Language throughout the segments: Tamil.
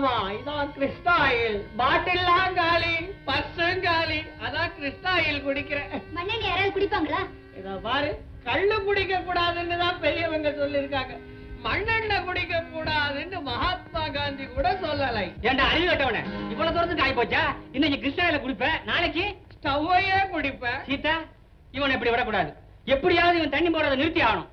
கிருஷ்ணா ஆயில் பாட்டில்லாம் காலி பஸ்ஸும் காலி அதான் கிருஷ்ணா ஆயில் குடிக்கிறேன் மண்ணெண்ணி யாராவது குடிப்பாங்களா? இத பாரு கள்ளு குடிக்க கூடாதுன்னு தான் பெரியவங்க சொல்லிருக்காங்க மண்ணெண்ணெய் குடிக்க கூடாதுன்னு மகாத்மா காந்தி கூட சொல்லலை. ஏண்டா அறிவு கட்டவன? இவ்வளவு தூரத்துக்கு ஆகி போச்சா? இன்னைக்கு கிருஷ்ணாயில குடிப்பேன் நாளைக்கு? ஸ்டவ்வையே குடிப்பேன் சீதா இவனை இப்படி விடக்கூடாது. எப்படியாவது இவன் தண்ணி போடுறதை நிறுத்தி ஆகணும்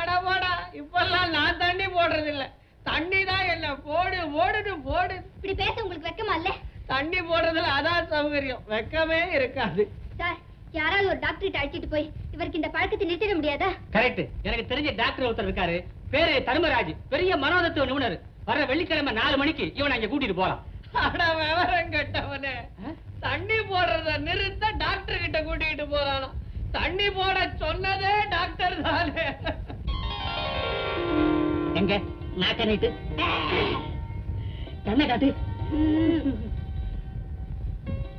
அடமாடா இப்பெல்லாம் நான் தண்ணி போடுறது இல்ல தண்ணி தான் என்ன? போடு போடுன்னு போடு. இப்படி பேச உங்களுக்கு வெக்கமா இல்ல? தண்ணி போடுறதுல அதான் சௌகரியம். வெக்கமே இருக்காது. சார் யாராவது ஒரு டாக்டர் அழைச்சிட்டு போய் இவருக்கு இந்த பழக்கத்தை நிறுத்திட முடியாதா? கரெக்ட் எனக்கு தெரிஞ்ச டாக்டர் ஒருத்தர் இருக்காரு. பேரு தர்மராஜ். பெரிய மனோதத்துவ நிபுணர். வர வெள்ளிக்கிழமை நாலு மணிக்கு இவனை அங்க கூட்டிட்டு போலாம். அட விவரம் கெட்டவனே. தண்ணி போடுறத நிறுத்த டாக்டர் கிட்ட கூட்டிட்டு போறானா. தண்ணி போட சொன்னதே டாக்டர் தானே. எங்க? நாக்க நீட்டு கண்ணை காட்டு.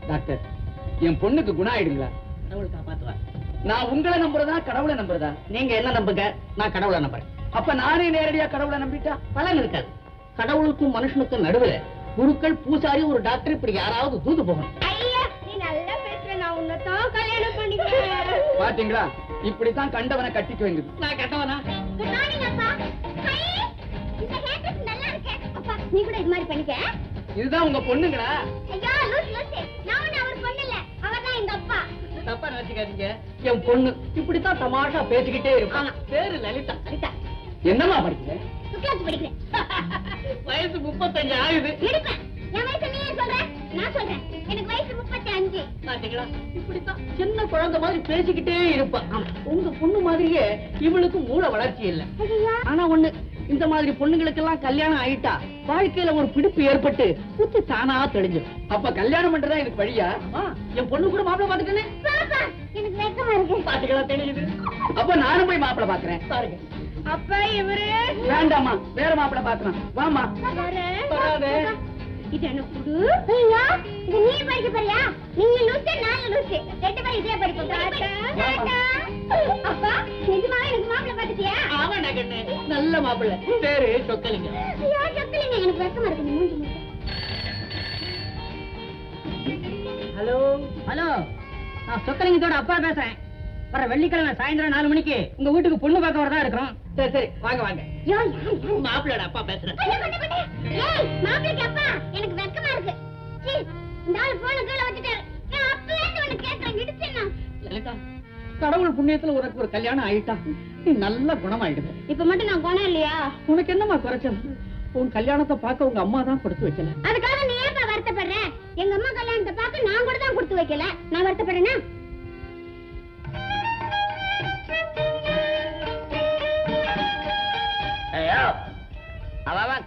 டாக்டர் என் பொண்ணுக்கு குணம் ஆயிடுங்களா? கடவுள் காப்பாத்துவா நான் உங்களை நம்புறதா கடவுளை நம்புறதா? நீங்க என்ன நம்புங்க? நான் கடவுளை நம்புறேன். அப்ப நானே நேரடியா கடவுளை நம்பிட்டா? பலன் இருக்காது. கடவுளுக்கும் மனுஷனுக்கும் நடுவுல குருக்கள் பூசாரி ஒரு டாக்டர் இப்படி யாராவது தூது போகணும். பாத்தீங்களா? இப்படித்தான் கண்டவனை கட்டிக்க வேண்டியது. நான் கட்டவனா இந்த ஹேர் ட்ரெஸ் நல்லா இருக்கு. அப்பா நீ கூட இது மாதிரி பண்ணிக்க. இதுதான் உங்க பொண்ணுங்களா? ஐயா லூஸ் லூஸ் நான் ஒண்ணு அவர் பொண்ணு இல்ல. அவர் தான் எங்க அப்பா. தப்பா நினைச்சுக்காதீங்க. என் பொண்ணு இப்படித்தான் தமாஷா பேசிக்கிட்டே இருப்பான் பேரு லலிதா. சரிதா என்னம்மா படிக்கிற? சுக்லாத்து படிக்கிறேன். வயசு முப்பத்தஞ்சு ஆகுது. இருப்பேன் என் வயசு நீ ஏன் சொல்ற. நான் சொல்றேன். எனக்கு வயசு முப்பத்தி அஞ்சு பாத்தீங்களா? இப்படித்தான் சின்ன குழந்தை மாதிரி பேசிக்கிட்டே இருப்பான் உங்க பொண்ணு மாதிரியே இவளுக்கு மூளை வளர்ச்சி இல்ல. ஆனா ஒண்ணு இந்த மாதிரி பொண்ணுங்களுக்கெல்லாம் கல்யாணம் ஆயிட்டா வாழ்க்கையில ஒரு பிடிப்பு ஏற்பட்டு புத்தி தானா தெளிஞ்சிடும் அப்ப கல்யாணம் பண்றதா எனக்கு வழியா? என் பொண்ணு கூட மாப்பிள்ளை இருக்கு. பாத்துக்கலாம் தெரியுது. அப்ப நானும் போய் மாப்பிளை பாக்குறேன் பாருங்க. அப்பா இவரு? வேண்டாம்மா வேற மாப்பிளை பாக்கலாம் வாமா வர வராதே. இது குடு? ஐயா இது நீ படிக்க போறியா? நீங்க லூசு நான் லூசு. ரெண்டு பேரும் இதே படிப்போம். டாடா அப்பா நிஜமாவே எனக்கு மாப்பிள்ளை பார்த்துட்டியா? ஆமாண்ணா கண்ணு. நல்ல மாப்பிள்ளை. பேரு சொக்கலிங்க. ஐயா சொக்கலிங்க. எனக்கு வெக்கமா இருக்கு. நீ மூஞ்சி. ஹலோ? ஹலோ. நான் சொக்கலிங்கத்தோட அப்பா பேசுறேன். வர வெள்ளிக்கிழமை சாயந்தரம் நாலு மணிக்கு உங்க வீட்டுக்கு பொண்ணு பார்க்க வரதா இருக்கிறோம். சரி சரி வாங்க வாங்க? மாப்பிள்ளோட அப்பா பேசுறேன் அப்பா. எனக்கு வெக்கமா இருக்கு. இந்த ஆளு போன கீழே வச்சுட்டாரு நான் அப்பவே இருந்து உன்னை கேட்கறேன் இடிச்சேன்னா லலிதா கடவுள் புண்ணியத்துல உனக்கு ஒரு கல்யாணம் ஆயிட்டா நீ நல்ல குணமாயிடுது. இப்ப மட்டும் நான் குணம் இல்லையா? உனக்கு என்னம்மா குறைச்சல்? உன் கல்யாணத்தை பார்க்க உங்க அம்மா தான் கொடுத்து வைக்கல. அதுக்காக நீ ஏன்பா வருத்தப்படுற? எங்க அம்மா கல்யாணத்தை பார்க்க நான் கூட தான் கொடுத்து வைக்கல. நான் வருத்தப்படுறேனா?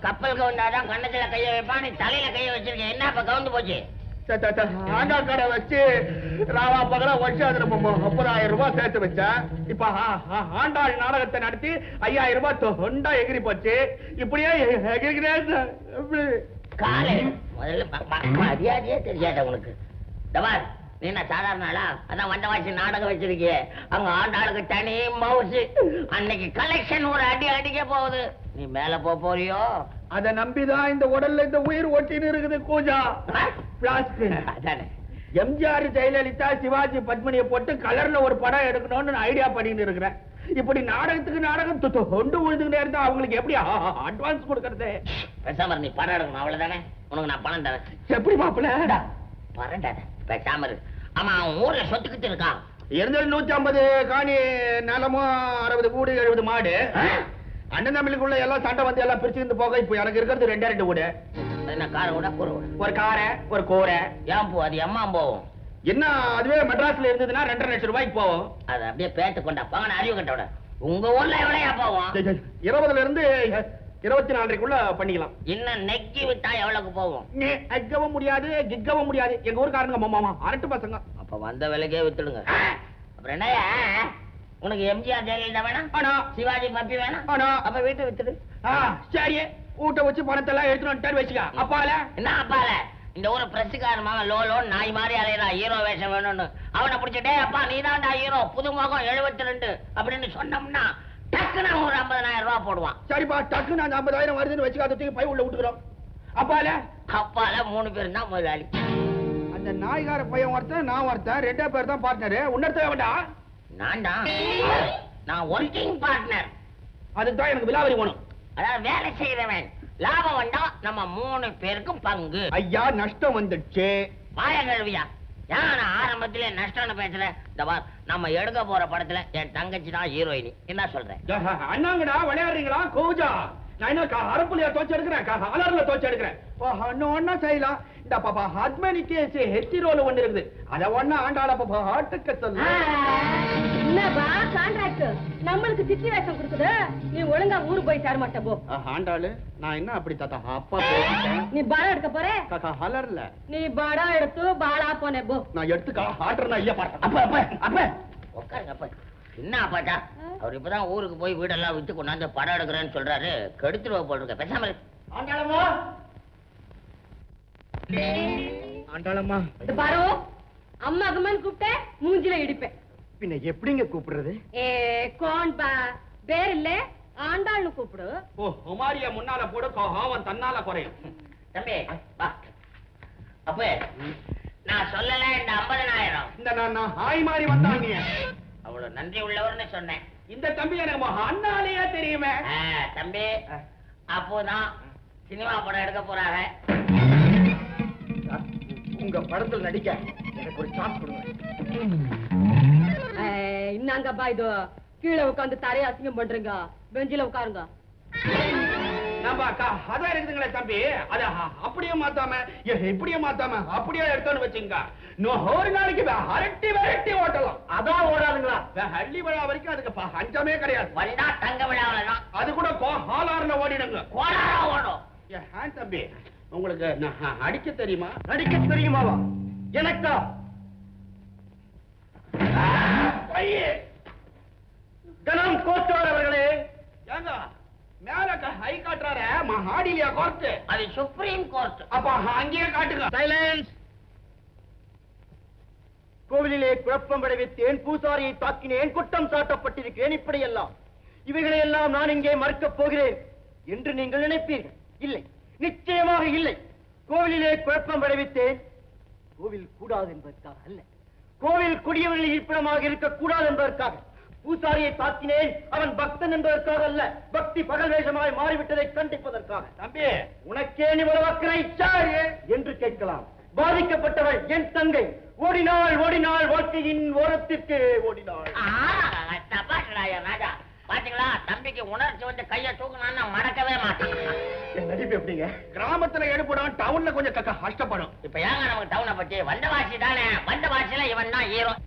கப்பல் கவுண்டாதான் கண்ணத்துல கைய வைப்பான் நீ தலையில கைய வச்சிருக்க என்ன இப்ப கவுந்து போச்சு? ஆண்டா கடை வச்சு ராவா பகல வருஷம் அதுல முப்பதாயிரம் ரூபாய் சேர்த்து வச்சேன். இப்ப ஆண்டாள் நாடகத்தை நடத்தி ஐயாயிரம் ரூபாய் தொண்டா எகிரி போச்சு. இப்படியே? காலை. முதல்ல மரியாதையே தெரியாத உனக்கு. தபார் நீ என்ன சாதாரண ஆளா? அதான் வண்ட வாசி நாடகம் வச்சிருக்கியே. அங்க ஆண்டாளுக்கு தனி மவுசு. அன்னைக்கு கலெக்ஷன் ஒரு அடி அடிக்க போகுது. நீ மேல போக போறியோ? அதை நம்பிதான் இந்த உடல்ல இந்த உயிர் ஒட்டின்னு இருக்குது கூஜா. அதானே. எம்ஜிஆர் ஜெயலலிதா சிவாஜி பத்மினியை போட்டு கலர்ல ஒரு படம் எடுக்கணும்னு நான் ஐடியா பண்ணிட்டு இருக்கிறேன். இப்படி நாடகத்துக்கு நாடகம் தொ- தொ- கொண்டு விழுந்துகிட்டே இருந்தா அவங்களுக்கு எப்படி அட்வான்ஸ் கொடுக்கறது? பேசாம நீ படம் எடுக்கணும் அவ்வளவுதானே? உனக்கு நான் பணம் தரேன். எப்படி மாப்பிள்ள? பரண்டாத பேசாம ஆமா அவன் ஊர்ல சொத்துக்கிட்டு இருக்கான். இருந்தது நூத்தி ஐம்பது காணி நிலமும் அறுபது கூடு எழுபது மாடு. அண்ணன் தம்பிகளுக்குள்ள எல்லாம் சண்டை வந்து எல்லாம் பிரிச்சுக்கிட்டு போக இப்போ எனக்கு இருக்கிறது ரெண்டே ரெண்டு வீடு. என்ன காரை விட? கூரை ஒரு காரை ஒரு கூரை. ஏன் போ? அது எம்மா போகும். என்ன அதுவே மெட்ராஸ்ல இருந்ததுன்னா ரெண்டரை லட்சம் ரூபாய்க்கு போகும். அது அப்படியே பேட்டு கொண்டா பங்கன அறிவு கட்டோட உங்க ஊர்ல எவ்வளவு போவோம். இருபதுல இருந்து இருபத்தி நாலரைக்குள்ள பண்ணிக்கலாம். இன்னும் நெக்கி விட்டா எவ்வளவுக்கு போவோம் அக்கவும் முடியாது கிக்கவும் முடியாது. எங்க ஊருக்காரங்க மாமா அரட்டு பசங்க. அப்ப வந்த விலைக்கே வித்துடுங்க. அப்புறம் என்னய்யா? உனக்கு எம்ஜிஆர் ஜெயலலிதா வேணாம் சிவாஜி பப்பி வேணாம் அப்ப வீட்டை வித்துடு. சரி ஊட்ட வச்சு பணத்தை எல்லாம் எடுத்துட்டு வச்சுக்க. அப்பால? என்ன அப்பால? இந்த ஊர பிரசுக்காரன் லோ லோ நாய் மாதிரி அலையிறான் ஹீரோ வேஷம் வேணும்னு. அவனை பிடிச்சிட்டே அப்பா நீ தான்டா ஹீரோ புது முகம் எழுபத்தி ரெண்டு அப்படின்னு சொன்னோம்னா டக்குன்னு ஒரு ஐம்பதனாயிரம் ரூபாய் போடுவான். சரிப்பா டக்குன்னு அந்த ஐம்பதாயிரம் வருதுன்னு வச்சுக்க அதை தூக்கி பை உள்ள விட்டுக்கிறோம். அப்பால? அப்பால மூணு பேரும் தான் முதலாளி. அந்த நாய்கார பையன் ஒருத்தன் நான் ஒருத்தன் ரெண்டே பேர் தான் பார்ட்னரு உன்னர்த்த வேண்டாம். நான் தான் நான் ஒர்க்கிங் பார்ட்னர் அதுக்கு தான் எனக்கு விலாவரி வேணும். அதாவது வேலை செய்யறவன் லாபம் வந்தா நம்ம மூணு பேருக்கும் பங்கு. ஐயா நஷ்டம் வந்துடுச்சு. வாய கழுவியா? ஏன் ஆரம்பத்திலே நஷ்டம்னு பேசுறேன் இந்த பார் நம்ம எடுக்க போற படத்துல என் தங்கச்சி தான் ஹீரோயினி என்ன சொல்றேன் அண்ணாங்கடா விளையாடுறீங்களா? கோஜா. நான் என்ன அரப்புலையா தோச்சு எடுக்கிறேன்? க- அலர்ல தோச்சு எடுக்கிறேன். ஒன்னு ஒன்னா செய்யலாம். இந்த பாப்பா ஹத்மனிக்கு ஹெச்டி ரோல் ஒண்ணு இருக்குது. அத ஒண்ணா ஆண்டாள பாப்பா ஆட்டுக்க சொல்லு என்னப்பா கான்ட்ராக்ட் நம்மளுக்கு சித்தி வேஷம் கொடுக்குது. நீ ஒழுங்கா ஊரு போய் சேர மாட்ட போ. ஆண்டாளு நான் என்ன அப்படி தாத்தா அப்பா நீ பாடம் எடுக்க போற? காக்கா ஹலர்ல நீ படம் எடுத்து பாலா போனே போ. நான் எடுத்துக்கா ஆட்டுறேன் ஐயா பாரு அப்ப அப்ப அப்ப. உட்காருங்க அப்ப. என்ன அப்பாட்டா அவர் இப்பதான் ஊருக்கு போய் வீடெல்லாம் வித்து கொண்டாந்து படம் எடுக்கிறேன்னு சொல்றாரு. கெடுத்துருவ போட்டிருக்க பேசாம இரு. ஆண்டாளம்மா. பாரு அம்மா அம்மான்னு கூப்பிட்ட மூஞ்சில இடிப்பேன். பின்ன எப்படிங்க கூப்பிடுறது? ஏ கோன் பா பேர் இல்ல ஆண்டாள்னு கூப்பிடு. ஓ உமாரிய முன்னால போடு கோவம் தன்னால குறையும். தம்பி வா. அப்ப நான் சொல்லல இந்த ஐம்பதனாயிரம். இந்த நான் ஹாய் மாதிரி வந்தாங்க. அவ்வளவு நன்றி உள்ளவர்னு சொன்னேன். இந்த தம்பி எனக்கு அண்ணாலேயே தெரியுமே? ஆ, தம்பி அப்போதான் சினிமா படம் எடுக்க போறாங்க. உங்க படத்துல நடிக்க எனக்கு ஒரு சான்ஸ் கொடுங்க. இன்னாங்கப்பா இது கீழே உட்காந்து தரைய அசிங்கம் பண்றீங்க. பெஞ்சில உட்காருங்க. அதான் இருக்குதுங்களே தம்பி. அத அப்படியே மாத்தாம இப்படியே மாத்தாம அப்படியே எடுத்தோன்னு வச்சுங்க இன்னும் ஒரு நாளைக்கு வே- அரட்டி விரட்டி ஓட்டலாம். அதான் ஓடாதுங்களா? வே- ஹள்ளி விழா வரைக்கும் அதுக்கு ப- பஞ்சமே கிடையாது. வந்தா தங்க விழாவில் தான் அது கூட கோ- ஹாலாறுல ஓடிடுங்க. கோலாரா ஓடும் ஏ, ஹேண்ட் தம்பி. உங்களுக்கு அடிக்க தெரியுமா? தெரியுமாவா எனக்கா? கணம் கோச்சார் அவர்களே. ஏங்க? மேல ஹை காட்டுறாரு மகாடிலியா கோர்த்து அது சுப்ரீம் கோர்ட் அப்ப அங்கேயே காட்டுங்க. சைலன்ஸ் கோவிலிலே குழப்பம் விளைவித்தேன் பூசாரியை தாக்கினேன் குற்றம் சாட்டப்பட்டிருக்கிறேன் இப்படியெல்லாம். இவைகளை எல்லாம் நான் இங்கே மறுக்கப் போகிறேன் என்று நீங்கள் நினைப்பீர்கள். இல்லை. நிச்சயமாக இல்லை. கோவிலிலே குழப்பம் விளைவித்தேன். கோவில் கூடாது என்பதற்காக அல்ல. கோவில் குடியவர்கள் இருப்பிடமாக இருக்கக்கூடாது என்பதற்காக. பூசாரியை தாக்கினேன். அவன் பக்தன் என்பதற்காக அல்ல பக்தி பகல் வேஷமாய் மாறிவிட்டதை கண்டிப்பதற்காக. தம்பி உனக்கே அக்கறை சாயே என்று கேட்கலாம். பாதிக்கப்பட்டவள் என் தங்கை. ஓடினாள் ஓடினாள் வாழ்க்கையின் ஓரத்திற்கு ஓடினாள். ராஜா. பாத்தீங்களா? தம்பிக்கு உணர்ச்சி வந்து கைய தூக்கினான்னு மறக்கவே மாட்டான். என் நடிப்பு எப்படிங்க? கிராமத்துல எடுப்படும் டவுன்ல கொஞ்சம் கஷ்டப்படும். இப்ப ஏங்க நமக்கு டவுனை பத்தி? வந்தவாசி தானே. வந்தவாசியில இவன் தான் ஹீரோ